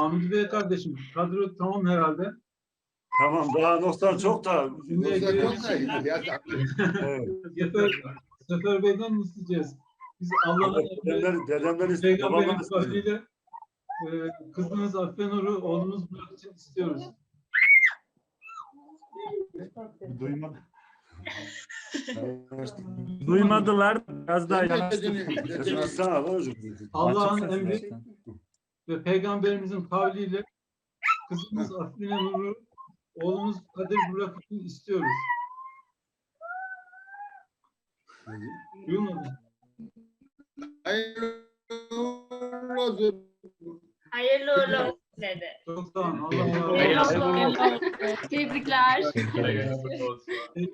Hamdi Bey kardeşim, kadro tamam herhalde. Tamam daha notlar çok da. Şimdiye. Ya, Evet. Sefer, Sefer Bey'den mi isteyeceğiz? Biz Allah'ın Dedemler, dedemler istiyor. Peygamberin Babamlar istiyor. kavliyle e, kızınız Affenur'u oğlumuz Burak için istiyoruz. Duymadı. Duymadılar. Biraz daha dedeni- açsana babacığım. Allah'ın emri. Ve peygamberimizin kavliyle kızımız Affine Nur'u oğlumuz Kadir Burak için istiyoruz. Duymadın. Hayırlı uğurlu olsun. Hayırlı uğurlu olsun dedi. Çok sağ olun. Allah razı Hayırlı olsun. olsun. Tebrikler. Hayırlı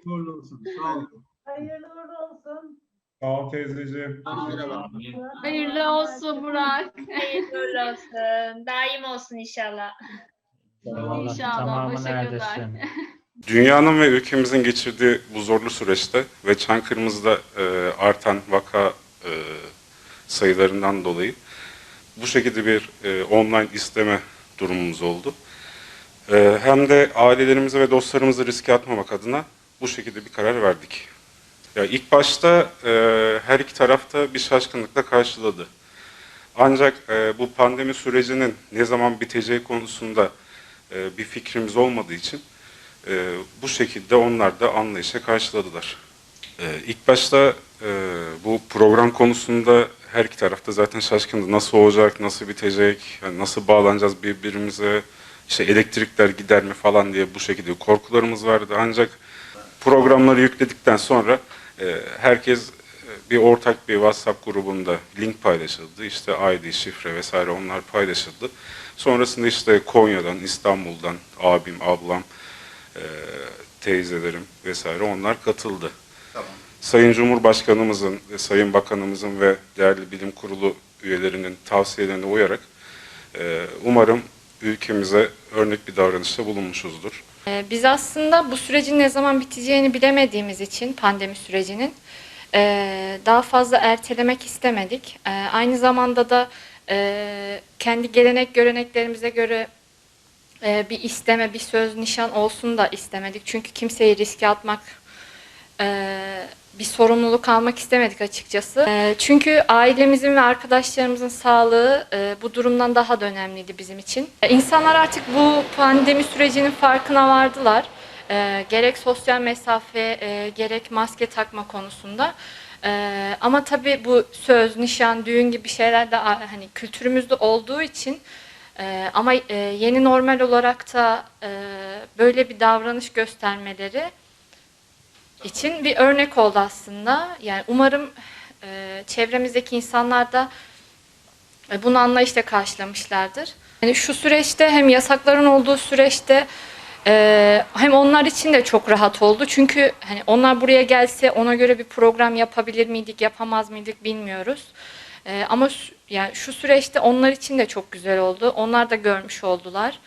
uğurlu olsun. Sağ olun. Hayırlı uğurlu olsun. Sağ ol teyzeciğim. Merhaba. Hayırlı olsun Burak. Hayırlı olsun. Daim olsun inşallah. İnşallah. Erdirsin. Dünyanın ve ülkemizin geçirdiği bu zorlu süreçte ve Çankırımızda e, artan vaka e, sayılarından dolayı bu şekilde bir e, online isteme durumumuz oldu. E, hem de ailelerimizi ve dostlarımızı riske atmamak adına bu şekilde bir karar verdik. Ya ilk başta e, her iki tarafta bir şaşkınlıkla karşıladı. Ancak e, bu pandemi sürecinin ne zaman biteceği konusunda e, bir fikrimiz olmadığı için e, bu şekilde onlar da anlayışa karşıladılar. E, ilk başta e, bu program konusunda her iki tarafta zaten şaşkındı. Nasıl olacak, nasıl bitecek, yani nasıl bağlanacağız birbirimize, işte elektrikler gider mi falan diye bu şekilde korkularımız vardı. Ancak programları yükledikten sonra e, herkes e, bir ortak bir WhatsApp grubunda link paylaşıldı. İşte ID, şifre vesaire onlar paylaşıldı. Sonrasında işte Konya'dan, İstanbul'dan abim, ablam, e, teyzelerim vesaire onlar katıldı. Sayın Cumhurbaşkanımızın, ve Sayın Bakanımızın ve değerli bilim kurulu üyelerinin tavsiyelerine uyarak e, umarım ülkemize örnek bir davranışta bulunmuşuzdur. Ee, Biz aslında bu sürecin ne zaman biteceğini bilemediğimiz için pandemi sürecinin eee, daha fazla ertelemek istemedik. Eee, Aynı zamanda da eee, kendi gelenek göreneklerimize göre bir isteme, bir söz, nişan olsun da istemedik. Çünkü kimseyi riske atmak, eee, bir sorumluluk almak istemedik açıkçası. Eee, Çünkü ailemizin ve arkadaşlarımızın sağlığı eee, bu durumdan daha da önemliydi bizim için. E, İnsanlar artık bu pandemi sürecinin farkına vardılar. Eee, gerek sosyal mesafe, eee, gerek maske takma konusunda. Eee, ama tabii bu söz, nişan, düğün gibi şeyler de hani kültürümüzde olduğu için eee, ama eee, yeni normal olarak da eee, böyle bir davranış göstermeleri için bir örnek oldu aslında. Yani umarım eee, çevremizdeki insanlar da e, bunu anlayışla karşılamışlardır. Yani şu süreçte hem yasakların olduğu süreçte e, hem onlar için de çok rahat oldu. Çünkü hani onlar buraya gelse ona göre bir program yapabilir miydik, yapamaz mıydık bilmiyoruz. E, ama yani şu süreçte onlar için de çok güzel oldu. Onlar da görmüş oldular.